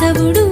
కేశవుడు